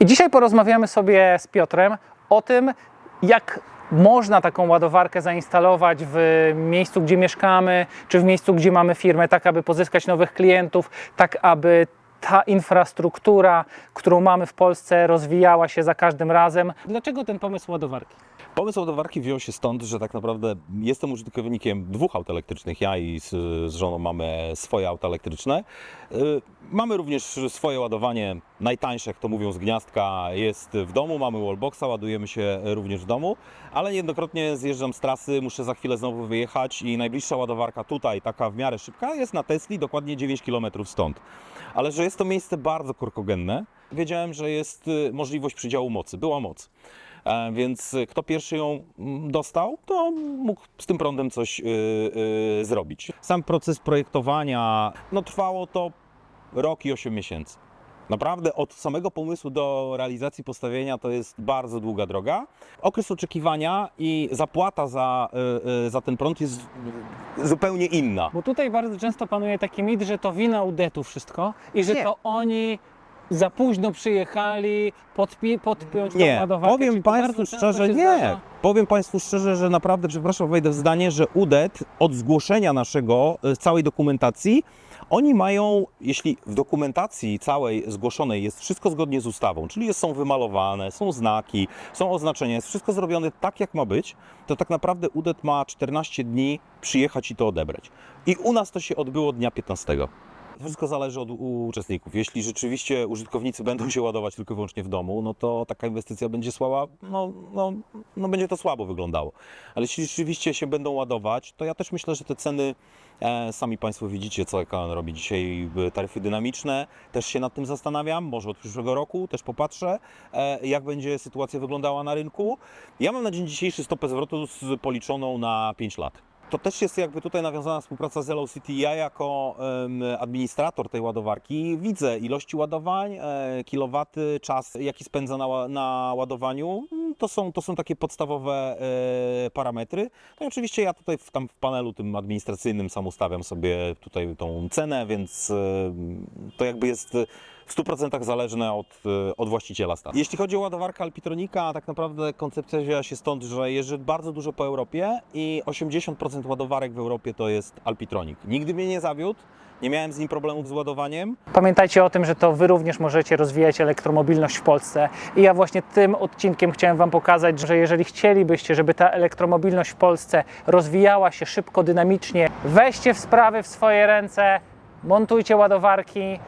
I dzisiaj porozmawiamy sobie z Piotrem o tym, jak można taką ładowarkę zainstalować w miejscu, gdzie mieszkamy, czy w miejscu, gdzie mamy firmę, tak aby pozyskać nowych klientów, tak aby ta infrastruktura, którą mamy w Polsce, rozwijała się za każdym razem. Dlaczego ten pomysł ładowarki? Pomysł ładowarki wziął się stąd, że tak naprawdę jestem użytkownikiem dwóch aut elektrycznych. Ja i z, z żoną mamy swoje auta elektryczne. Y, Mamy również swoje ładowanie najtańsze, jak to mówią z gniazdka, jest w domu. Mamy wallboxa, ładujemy się również w domu, ale niejednokrotnie zjeżdżam z trasy, muszę za chwilę znowu wyjechać i najbliższa ładowarka tutaj, taka w miarę szybka, jest na Tesli, dokładnie 9 km stąd. Ale że jest to miejsce bardzo korkogenne, wiedziałem, że jest y, możliwość przydziału mocy. Była moc. E, Więc y, kto pierwszy ją mm, dostał, to mógł z tym prądem coś y, zrobić. Sam proces projektowania, no trwało to rok i 8 miesięcy. Naprawdę od samego pomysłu do realizacji postawienia to jest bardzo długa droga. Okres oczekiwania i zapłata za, za ten prąd jest zupełnie inna. Bo tutaj bardzo często panuje taki mit, że to wina UDET-u wszystko i że Nie. to oni za późno przyjechali podpi- podpiąć tą Nie, ładowarkę. powiem Czy to bardzo Państwu często szczerze, się nie. zdarza? Powiem Państwu szczerze, że naprawdę, przepraszam, wejdę w zdanie, że UDET od zgłoszenia naszego, y, całej dokumentacji, oni mają, jeśli w dokumentacji całej zgłoszonej jest wszystko zgodnie z ustawą, czyli jest, są wymalowane, są znaki, są oznaczenia, jest wszystko zrobione tak, jak ma być, to tak naprawdę UDET ma 14 dni przyjechać i to odebrać. I u nas to się odbyło dnia 15. Wszystko zależy od uczestników. Jeśli rzeczywiście użytkownicy będą się ładować tylko i wyłącznie w domu, no to taka inwestycja będzie słaba, no, no, no będzie to słabo wyglądało. Ale jeśli rzeczywiście się będą ładować, to ja też myślę, że te ceny, e, sami Państwo widzicie, co EKN robi dzisiaj, taryfy dynamiczne, też się nad tym zastanawiam, może od przyszłego roku też popatrzę, e, jak będzie sytuacja wyglądała na rynku. Ja mam na dzień dzisiejszy stopę zwrotu z, policzoną na 5 lat. To też jest jakby tutaj nawiązana współpraca z Hello City. Ja jako administrator tej ładowarki widzę ilości ładowań, e, kilowaty, czas jaki spędza na, na ładowaniu. To są, to są takie podstawowe e, parametry. No i oczywiście ja tutaj w, tam w panelu tym administracyjnym sam ustawiam sobie tutaj tą cenę, więc e, to jakby jest w 100% zależne od, e, od właściciela statku. Jeśli chodzi o ładowarkę Alpitronika, tak naprawdę koncepcja wzięła się stąd, że jeżdżę bardzo dużo po Europie i 80% ładowarek w Europie to jest Alpitronik. Nigdy mnie nie zawiódł, nie miałem z nim problemów z ładowaniem. Pamiętajcie o tym, że to Wy również możecie rozwijać elektromobilność w Polsce. I ja właśnie tym odcinkiem chciałem Wam pokazać, że jeżeli chcielibyście, żeby ta elektromobilność w Polsce rozwijała się szybko, dynamicznie, weźcie w sprawy w swoje ręce, montujcie ładowarki,